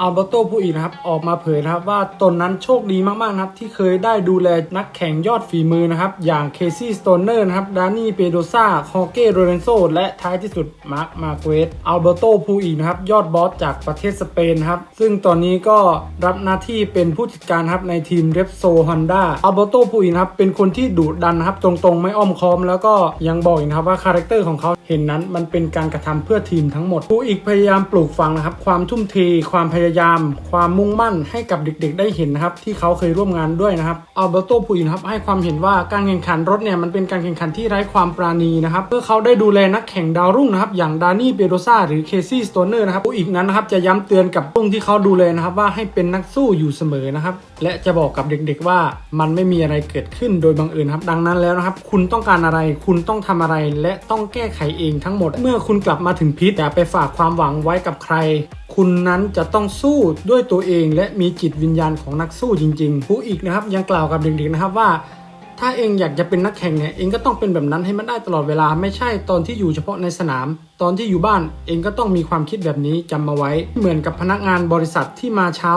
อัลเบโตผู้อีนะครับ ออกมาเผยนะครับว่าตนนั้นโชคดีมากๆนะครับ ที่เคยได้ดูแลนักแข่งยอดฝีมือนะครับ อย่างเคซี่สโตเนอร์นะครับดานี่เปโดซาคอเก้โรเรนโซและท้ายที่สุดมาร์คมาเกสอัลเบโตผู้อีนะครับ ยอดบอสจากประเทศสเปนครับ ซึ่งตอนนี้ก็รับหน้าที่เป็นผู้จัดการครับในทีมเรปโซฮอนด้าอัลเบโตผู้อีนะครับเป็นคนที่ดุดันครับตรงๆ ไม่อ้อมค้อม แล้วก็ยังบอกอีกนะครับว่าคาแรคเตอร์ของเขา เห็นนั้นมันเป็นการกระทำเพื่อทีมทั้งหมดผู้อีกพยายามปลูกฝังนะครับ ความทุ่มเทความพยายาม ความมุ่งมั่นให้กับเด็กๆ ได้เห็นนะครับที่เขาเคยร่วมงานด้วยนะครับอัลเบโตผู้อีกนครับให้ความเห็นว่าการแข่งขันรถเนี่ยมันเป็นการแข่งขันที่ไร้ความปราณีนะครับเพื่อเขาได้ดูแลนักแข่งดาวรุ่งนะครับอย่างดานี่เบโดซาหรือเคซี่สโตเนอร์นะครับผู้อีกนั้นนะครับจะย้ำเตือนกับรุ่งที่เขาดูแลนะครับว่าให้เป็นนักสู้อยู่เสมอนะครับและจะบอกกับเด็กๆว่ามันไม่มีอะไรเกิดขึ้นโดยบังเอิญครับดังนั้นแล้วนะครับคุณต้องการอะไรคุณต้องทำอะไรและต้องแก้ไขเองทั้งหมด เมื่อคุณกลับมาถึงพิษอย่ไปฝากความหวังไว้กับใคร คุณนั้นจะต้องสู้ด้วยตัวเอง และมีจิตวิญญาณของนักสู้จริงๆผู้อีกนะครับยังกล่าวกับเด็กๆนะครับว่า ถ้าเองอยากจะเป็นนักแข่งเนี่ยเองก็ต้องเป็นแบบนั้นให้มันได้ตลอดเวลาไม่ใช่ตอนที่อยู่เฉพาะในสนาม ตอนที่อยู่บ้านเองก็ต้องมีความคิดแบบนี้จำมาไว้ เหมือนกับพนักงานบริษัทที่มาเช้า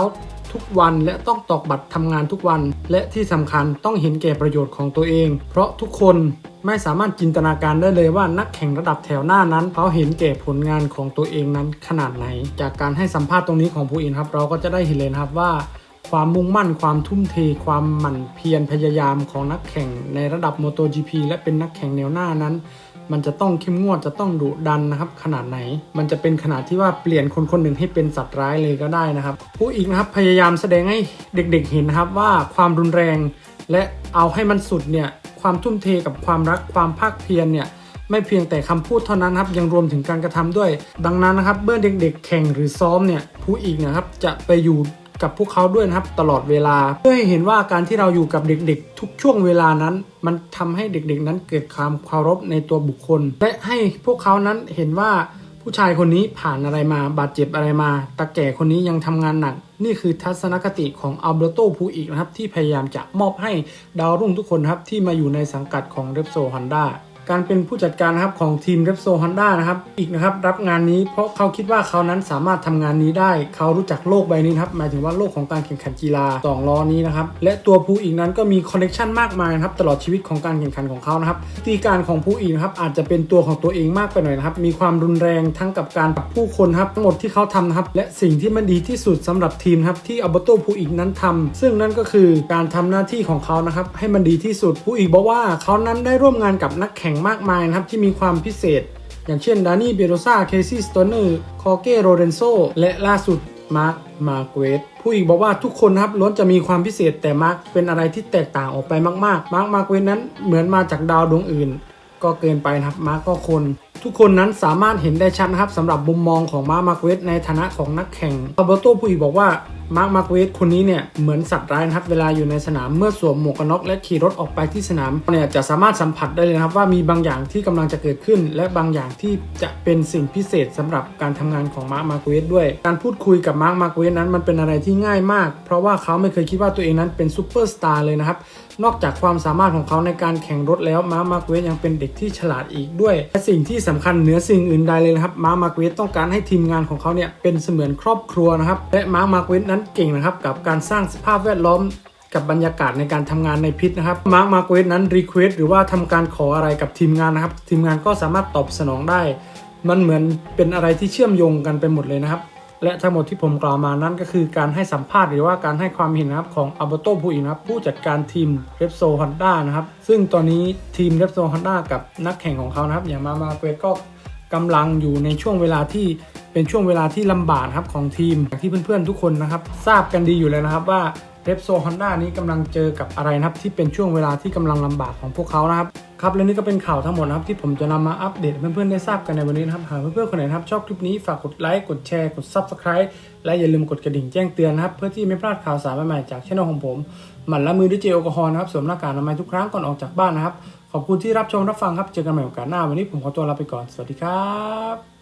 ทุกวันและต้องตอกบัตรทำงานทุกวัน และที่สำคัญต้องเห็นแก่ประโยชน์ของตัวเอง เพราะทุกคน ไม่สามารถจินตนาการได้เลยว่านักแข่งระดับแถวหน้านั้นเขาเห็นแก่ผลงานของตัวเองนั้นขนาดไหน จากการให้สัมภาษณ์ตรงนี้ของผู้อินครับ เราก็จะได้เห็นเลยครับว่า ความมุ่งมั่นความทุ่มเท ความหมั่นเพียรพยายามของนักแข่งในระดับ MotoGP และเป็นนักแข่งแนวหน้านั้นมันจะต้องเข้มงวดจะต้องดุดันนะครับ ขนาดไหน มันจะเป็นขนาดที่ว่าเปลี่ยนคนคนหนึ่งให้เป็นสัตว์ร้ายเลยก็ได้นะครับ ผู้อีกนะครับพยายามแสดงให้เด็กๆเห็นนะครับว่าความรุนแรง และเอาให้มันสุดเนี่ย ความทุ่มเทกับความรักความภาคเพียรเนี่ยไม่เพียงแต่คำพูดเท่านั้นครับยังรวมถึงการกระทำด้วย ดังนั้นนะครับเมื่อเด็ก ๆ แข่งหรือซ้อมเนี่ยผู้อีกนะครับจะไปอยู่กับพวกเขาด้วยนะครับตลอดเวลา เพื่อให้เห็นว่าการที่เราอยู่กับเด็กๆ ทุกช่วงเวลานั้น มันทำให้เด็กๆนั้นเกิดความเคารพในตัวบุคคล และให้พวกเขานั้นเห็นว่า ผู้ชายคนนี้ผ่านอะไรมาบาดเจ็บอะไรมาตาแก่คนนี้ยังทำงานหนัก นี่คือทัศนคติของอัลเบโตพูอีกนะครับ ที่พยายามจะมอบให้ดาวรุ่งทุกคนครับที่มาอยู่ในสังกัดของเรปโซฮอนด้า การเป็นผู้จัดการนะครับของทีม r e p s o Honda นะครับ อีกนะครับรับงานนี้เพราะเขาคิดว่าเขานั้นสามารถทำงานนี้ได้ เขารู้จักโลกใบนี้นครับหมายถึงว่าโลกของการแข่งขันกีฬาสองล้อนี้นะครับและตัวภูอีกนั้นก็มีคอนเนคชันมากมายนะครับตลอดชีวิตของการแข่งขันของเขานะครับวิธีการของภูอีกนะครับอาจจะเป็นตัวของตัวเองมากไปหน่อยนะครับมีความรุนแรงทั้งกับการกับผู้คนครับทั้งหมดที่เขาทำนะครับและสิ่งที่มันดีที่สุดสำหรับทีมครับที่อัลเบโตภูอีกนั้นทำซึ่งนั่นก็คือการทำหน้าที่ของเขานะครับให้มันดีที่สุดภูอีกบอกว่าเขานั้นได้ร่วมงานกับนักแข่งมากมายนะครับที่มีความพิเศษ อย่างเช่นดานี่เบโรซาเคซี่สโตเนอร์คอเก้โรเรนโซและล่าสุดมาร์คมาเกรสผู้อีกบอกว่าทุกคนนะครับล้วนจะมีความพิเศษแต่มาร์คเป็นอะไรที่แตกต่างออกไปมากๆ มาร์คมาเกรสนั้นเหมือนมาจากดาวดวงอื่น ก็เกินไปนะครับมาร์คก็คน ทุกคนนั้นสามารถเห็นได้ชัดนะครับสำหรับมุมมองของมาร์คมาเกรสในฐานะของนักแข่งอัลเบโตผู้อีกบอกว่า มาร์คมาเกรสคนนี้เนี่ยเหมือนสัตว์ร้ายนะครับเวลาอยู่ในสนามเมื่อสวมหมวกกันน็อกและขี่รถออกไปที่สนามเนี่ยจะสามารถสัมผัสได้เลยนะครับว่ามีบางอย่างที่กำลังจะเกิดขึ้น และบางอย่างที่จะเป็นสิ่งพิเศษสำหรับการทำงานของมาร์คมาเกรสด้วย การพูดคุยกับมาร์คมาเกรสนั้นมันเป็นอะไรที่ง่ายมาก เพราะว่าเขาไม่เคยคิดว่าตัวเองนั้นเป็นซูเปอร์สตาร์เลยนะครับ นอกจากความสามารถของเขาในการแข่งรถแล้วมาร์คมาเกรสยังเป็นเด็กที่ฉลาดอีกด้วย และสิ่งที่สำคัญเหนือสิ่งอื่นใดเลยนะครับมาร์คมาเกรสต้องการให้ทีมงานของเขาเนี่ยเป็นเสมือนครอบครัวนะครับ และมาร์คมาเกรสนั้นเก่งนะครับกับการสร้างสภาพแวดล้อมกับบรรยากาศในการทำงานในพิษนะครับ มาร์คมาเกรสนั้นรีเควสหรือว่าทำการขออะไรกับทีมงานนะครับ ทีมงานก็สามารถตอบสนองได้ มันเหมือนเป็นอะไรที่เชื่อมโยงกันไปหมดเลยนะครับ และทั้งหมดที่ผมกล่าวมานั้นก็คือการให้สัมภาษณ์หรือว่าการให้ความเห็นนะครับของอัลเบโตพูอินครับผู้จัดการทีมเรปโซฮอนด้านะครับซึ่งตอนนี้ทีมเรปโซฮอนด้ากับนักแข่งของเขานะครับอย่างมามาเกรก็กำลังอยู่ในช่วงเวลาที่เป็นช่วงเวลาที่ลำบากครับของทีมอย่างที่เพื่อนๆทุกคนนะครับทราบกันดีอยู่แล้วนะครับว่าเรปโซฮอนด้านี้กำลังเจอกับอะไรนะครับที่เป็นช่วงเวลาที่กำลังลำบากของพวกเขานะครับ ครับและนี่ก็เป็นข่าวทั้งหมดนะครับที่ผมจะนำมาอัปเดตเพื่อนๆได้ทราบกันในวันนี้นะครับหากเพื่อนๆคนไหนนะครับชอบคลิปนี้ฝากกดไลค์กดแชร์กดซับสไคร b e และอย่าลืมกดกระดิ่งแจ้งเตือนนะครับ เพื่อที่ไม่พลาดข่าวสารใหม่ๆจากช่องของผมหมั่นละมือด้วยเจลแอลกอฮอล์นะครับสวมหน้ากากอนามัยทุกครั้งก่อนออกจากบ้านนะครับขอบคุณที่รับชมรับฟังครับเจอกันใหม่โอกาสหน้าวันนี้ผมขอตัวลาไปก่อนสวัสดีครับ